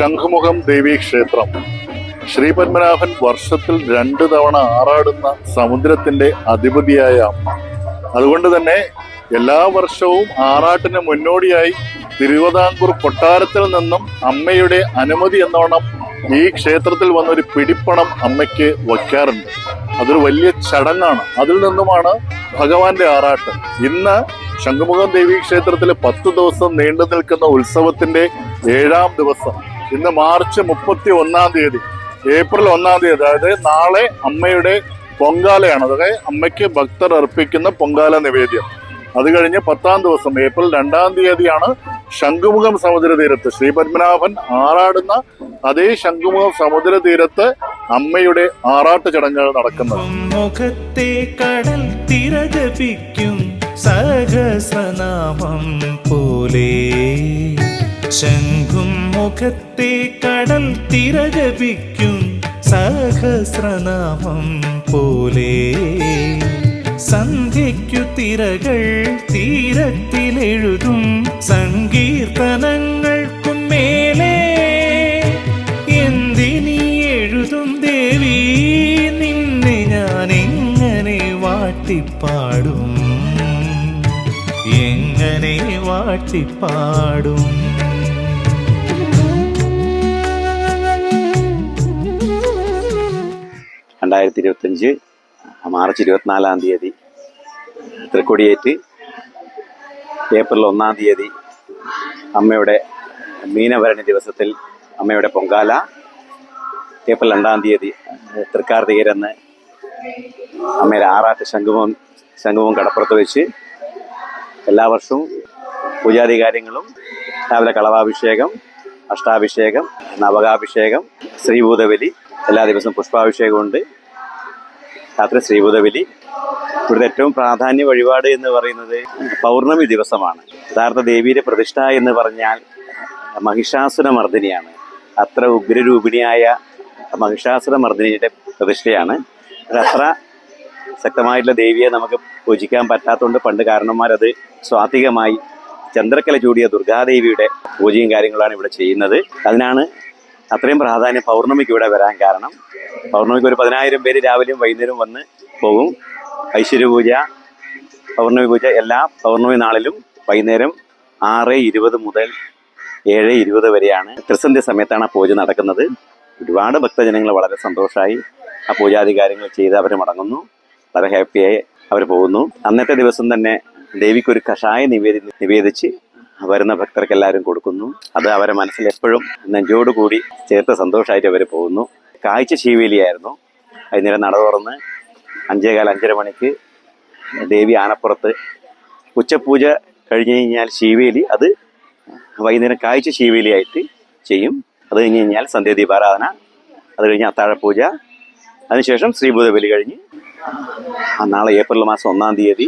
ശംഖുമുഖം ദേവീ ക്ഷേത്രം. ശ്രീപത്മനാഭൻ വർഷത്തിൽ രണ്ടു തവണ ആറാടുന്ന സമുദ്രത്തിന്റെ അധിപതിയായ അമ്മ. അതുകൊണ്ട് തന്നെ എല്ലാ വർഷവും ആറാട്ടിന് മുന്നോടിയായി തിരുവിതാംകൂർ കൊട്ടാരത്തിൽ നിന്നും അമ്മയുടെ അനുമതി എന്നോണം ഈ ക്ഷേത്രത്തിൽ വന്നൊരു പിടിപ്പണം അമ്മയ്ക്ക് വയ്ക്കാറുണ്ട്. അതൊരു വലിയ ചടങ്ങാണ്. അതിൽ നിന്നുമാണ് ഭഗവാന്റെ ആറാട്ട്. ഇന്ന് ശംഖുമുഖം ദേവീ ക്ഷേത്രത്തിലെ പത്ത് ദിവസം നീണ്ടു നിൽക്കുന്ന ഉത്സവത്തിന്റെ ഏഴാം ദിവസം. ഇന്ന് മാർച്ച് മുപ്പത്തി ഒന്നാം തീയതി ഏപ്രിൽ ഒന്നാം തീയതി അതായത് നാളെ അമ്മയുടെ പൊങ്കാലയാണ്. അതായത് അമ്മയ്ക്ക് ഭക്തർ അർപ്പിക്കുന്ന പൊങ്കാല നിവേദ്യം. അത് കഴിഞ്ഞ് പത്താം ദിവസം ഏപ്രിൽ രണ്ടാം തീയതിയാണ് ശംഖുമുഖം സമുദ്ര തീരത്ത് ശ്രീ പത്മനാഭൻ ആറാടുന്ന അതേ ശംഖുമുഖം സമുദ്ര തീരത്ത് അമ്മയുടെ ആറാട്ട് ചടങ്ങുകൾ നടക്കുന്നത്. കടൽ സഹസ്രനാമം പോലെ. ശംഖും മുഖത്തെ കടൽ തിരകപിക്കും സഹസ്രനാമം പോലെ. സന്ധ്യയ്ക്കു തിരകൾ തീരത്തിലെഴുതും സങ്കീർത്തനങ്ങൾക്കും മേലെ. എന്തിനീ എഴുതും ദേവി നിന്നെ ഞാൻ എങ്ങനെ വാട്ടിപ്പാടും എങ്ങനെ വാട്ടിപ്പാടും രണ്ടായിരത്തി ഇരുപത്തഞ്ച് മാർച്ച് ഇരുപത്തിനാലാം തീയതി തൃക്കൊടിയേറ്റ് ഏപ്രിൽ ഒന്നാം തീയതി അമ്മയുടെ മീനഭരണി ദിവസത്തിൽ അമ്മയുടെ പൊങ്കാല ഏപ്രിൽ രണ്ടാം തീയതി തൃക്കാർത്തികരെന്ന് അമ്മയുടെ ആറാട്ട് ശംഖുമം ശംഖുമം കടപ്പുറത്ത് വെച്ച് എല്ലാ വർഷവും പൂജാതി കാര്യങ്ങളും രാവിലെ കളവാഭിഷേകം അഷ്ടാഭിഷേകം നവകാഭിഷേകം ശ്രീഭൂതബലി എല്ലാ ദിവസവും പുഷ്പാഭിഷേകമുണ്ട്. രാത്രി ശ്രീഭൂതബലി ഇവിടുത്തെ ഏറ്റവും പ്രാധാന്യ വഴിപാട് എന്ന് പറയുന്നത് പൗർണമി ദിവസമാണ്. യഥാർത്ഥ ദേവിയുടെ പ്രതിഷ്ഠ എന്ന് പറഞ്ഞാൽ മഹിഷാസുര മർദ്ദിനിയാണ്. അത്ര ഉഗ്രരൂപിണിയായ മഹിഷാസുര മർദ്ദിനിയുടെ പ്രതിഷ്ഠയാണ്. അത്ര ശക്തമായിട്ടുള്ള ദേവിയെ നമുക്ക് പൂജിക്കാൻ പറ്റാത്തതുകൊണ്ട് പണ്ട് കാരണന്മാരത് സ്വാത്വികമായി ചന്ദ്രക്കല ചൂടിയ ദുർഗാദേവിയുടെ പൂജയും കാര്യങ്ങളാണ് ഇവിടെ ചെയ്യുന്നത്. അതിനാണ് അത്രയും പ്രാധാന്യം പൗർണമിക്ക് ഇവിടെ വരാൻ കാരണം. പൗർണമിക്ക് ഒരു പതിനായിരം പേര് രാവിലെയും വൈകുന്നേരവും വന്ന് പോകും. ഐശ്വര്യപൂജ പൗർണമി പൂജ എല്ലാ പൗർണമി നാളിലും വൈകുന്നേരം ആറ് ഇരുപത് മുതൽ ഏഴ് ഇരുപത് വരെയാണ്. ത്രിസന്ധ്യ സമയത്താണ് ആ പൂജ നടക്കുന്നത്. ഒരുപാട് ഭക്തജനങ്ങൾ വളരെ സന്തോഷമായി ആ പൂജാതി കാര്യങ്ങൾ ചെയ്ത് അവർ മടങ്ങുന്നു. വളരെ ഹാപ്പിയായി അവർ പോകുന്നു. അന്നത്തെ ദിവസം തന്നെ ദേവിക്ക് ഒരു കഷായ നിവേദി നിവേദിച്ച് വരുന്ന ഭക്തർക്ക് എല്ലാവരും കൊടുക്കുന്നു. അത് അവരെ മനസ്സിൽ എപ്പോഴും നെഞ്ചോട് കൂടി ചേർത്ത് സന്തോഷമായിട്ട് അവർ പോകുന്നു. കാഴ്ച ശീവേലിയായിരുന്നു. വൈകുന്നേരം നട തുറന്ന് അഞ്ചേകാൽ അഞ്ചര മണിക്ക് ദേവി ആനപ്പുറത്ത് ഉച്ചപൂജ കഴിഞ്ഞ് കഴിഞ്ഞാൽ ശീവേലി അത് വൈകുന്നേരം കാഴ്ച ശീവേലിയായിട്ട് ചെയ്യും. അത് കഴിഞ്ഞ് കഴിഞ്ഞാൽ സന്ധ്യ സന്ധ്യാദീപാരാധന അത് കഴിഞ്ഞ് അത്താഴപൂജ അതിനുശേഷം ശ്രീഭൂതബലി കഴിഞ്ഞ് നാളെ ഏപ്രിൽ മാസം ഒന്നാം തീയതി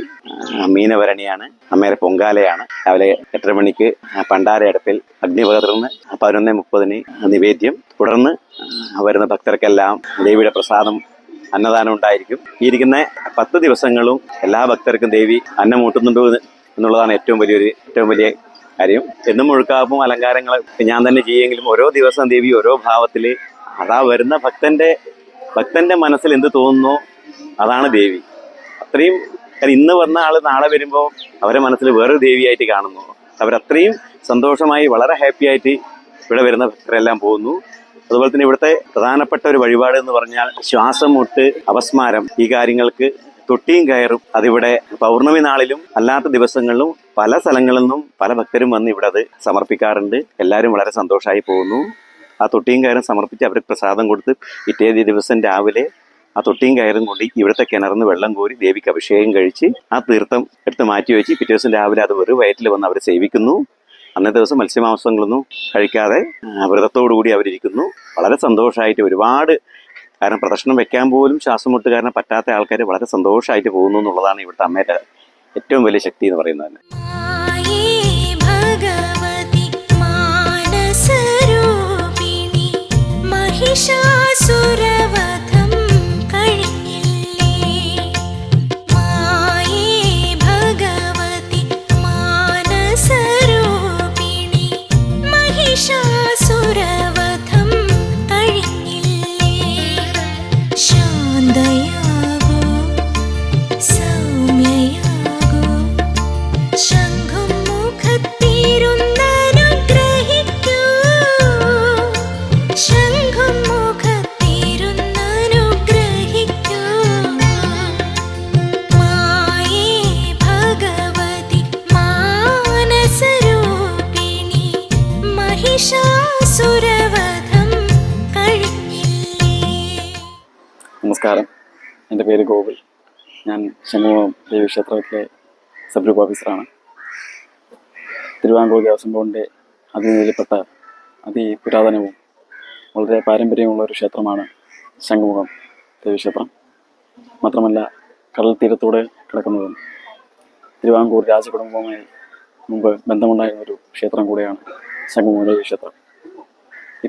മീനവരണിയാണ് അമ്മയുടെ പൊങ്കാലയാണ്. രാവിലെ എട്ടര മണിക്ക് പണ്ടാര അടുപ്പിൽ അഗ്നി പകർന്ന് പതിനൊന്ന് മുപ്പതിന് നിവേദ്യം. തുടർന്ന് വരുന്ന ഭക്തർക്കെല്ലാം ദേവിയുടെ പ്രസാദം അന്നദാനം ഉണ്ടായിരിക്കും. ഇരിക്കുന്ന പത്ത് ദിവസങ്ങളും എല്ലാ ഭക്തർക്കും ദേവി അന്നം എന്നുള്ളതാണ് ഏറ്റവും വലിയൊരു ഏറ്റവും വലിയ കാര്യം. എന്നും മുഴുക്കാപ്പും അലങ്കാരങ്ങൾ ഞാൻ തന്നെ ചെയ്യുമെങ്കിലും ഓരോ ദിവസം ദേവി ഓരോ ഭാവത്തിൽ അതാ വരുന്ന ഭക്തന്റെ ഭക്തന്റെ മനസ്സിൽ എന്ത് തോന്നുന്നോ? അതാണ് ദേവി. അത്രയും കാരണം ഇന്ന് വന്ന ആൾ നാളെ വരുമ്പോൾ അവരെ മനസ്സിൽ വേറൊരു ദേവിയായിട്ട് കാണുന്നു. അവരത്രയും സന്തോഷമായി വളരെ ഹാപ്പി ആയിട്ട് ഇവിടെ വരുന്ന ഭക്തരെല്ലാം പോകുന്നു. അതുപോലെ തന്നെ ഇവിടുത്തെ പ്രധാനപ്പെട്ട ഒരു വഴിപാട് എന്ന് പറഞ്ഞാൽ ശ്വാസം മുട്ട് അപസ്മാരം ഈ കാര്യങ്ങൾക്ക് തൊട്ടിയും കയറും. അതിവിടെ പൗർണമി നാളിലും അല്ലാത്ത ദിവസങ്ങളിലും പല സ്ഥലങ്ങളിൽ നിന്നും പല ഭക്തരും വന്ന് ഇവിടെ അത് സമർപ്പിക്കാറുണ്ട്. എല്ലാവരും വളരെ സന്തോഷമായി പോകുന്നു. ആ തൊട്ടിയും കയറും സമർപ്പിച്ച് അവർക്ക് പ്രസാദം കൊടുത്ത് പിറ്റേ ദിവസം രാവിലെ ആ തൊട്ടിയും കയറും കൊണ്ട് ഇവിടുത്തെ കിണറിന്ന് വെള്ളം കോരി ദേവിക്ക് അഭിഷേകം കഴിച്ച് ആ തീർത്ഥം എടുത്ത് മാറ്റി വെച്ച് പിറ്റേ ദിവസം രാവിലെ അത് ഒരു വയറ്റിൽ വന്ന് അവർ സേവിക്കുന്നു. അന്നത്തെ ദിവസം മത്സ്യമാംസങ്ങളൊന്നും കഴിക്കാതെ വ്രതത്തോടുകൂടി അവരിയ്ക്കുന്നു വളരെ സന്തോഷമായിട്ട് ഒരുപാട് കാരണം പ്രദർശനം വെക്കാൻ പോലും ശ്വാസം കാരണം പറ്റാത്ത ആൾക്കാർ വളരെ സന്തോഷമായിട്ട് പോകുന്നു എന്നുള്ളതാണ് ഇവിടുത്തെ അമ്മയുടെ ഏറ്റവും വലിയ ശക്തി എന്ന് പറയുന്നത് തന്നെ. ഭഗവതി മാനസരൂപിണി മഹിഷാസുര എന്റെ പേര് ഗോകുൽ. ഞാൻ ശംഖുമുഖം ദേവീക്ഷേത്രത്തിലെ സബ് ഗ്രൂപ്പ് ഓഫീസറാണ്. തിരുവാങ്കൂർ ദേവസ്വം ബോർഡിന്റെ അതിനിലപ്പെട്ട അതിപുരാതനവും വളരെ പാരമ്പര്യമുള്ള ഒരു ക്ഷേത്രമാണ് ശംഖുമുഖം ദേവീക്ഷേത്രം. മാത്രമല്ല കടൽ തീരത്തോടെ കിടക്കുന്നതും തിരുവാങ്കൂർ രാജകുടുംബവുമായി മുമ്പ് ബന്ധമുണ്ടായിരുന്ന ഒരു ക്ഷേത്രം കൂടിയാണ് ശംഖുമുഖം ദേവീക്ഷേത്രം.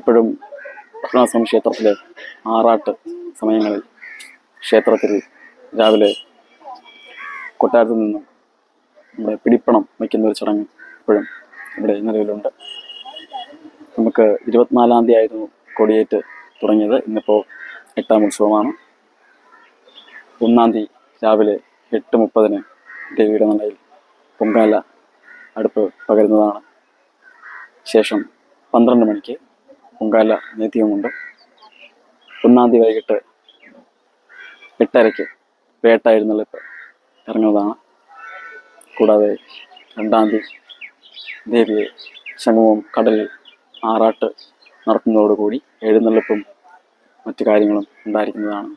ഇപ്പോഴും പത്മനാഭസ്വാമി ക്ഷേത്രത്തിലെ ആറാട്ട് സമയങ്ങളിൽ ക്ഷേത്രത്തിൽ രാവിലെ കൊട്ടാരത്തിൽ നിന്നും നമ്മുടെ പിടിപ്പണം വയ്ക്കുന്ന ഒരു ചടങ്ങ് ഇപ്പോഴും ഇവിടെ നിലവിലുണ്ട്. നമുക്ക് ഇരുപത്തിനാലാം തീയതി ആയിരുന്നു കൊടിയേറ്റ് തുടങ്ങിയത്. ഇന്നിപ്പോൾ എട്ടാം ഉത്സവമാണ്. ഒന്നാം തീയതി രാവിലെ എട്ട് മുപ്പതിന് ദേവിയുടെ നടയിൽ പൊങ്കാല അടുപ്പ് പകരുന്നതാണ്. ശേഷം പന്ത്രണ്ട് മണിക്ക് പൊങ്കാല നേത്യവുമുണ്ട് ഒന്നാം തീയതി വൈകിട്ട് എട്ടരയ്ക്ക് വേട്ട എഴുന്നള്ളിപ്പ് ഇറങ്ങുന്നതാണ്. കൂടാതെ രണ്ടാം തീയതി ദേവിയെ ശംഖുവും കടലിൽ ആറാട്ട് നടത്തുന്നതോടുകൂടി എഴുന്നള്ളിപ്പും മറ്റു കാര്യങ്ങളും ഉണ്ടായിരിക്കുന്നതാണ്.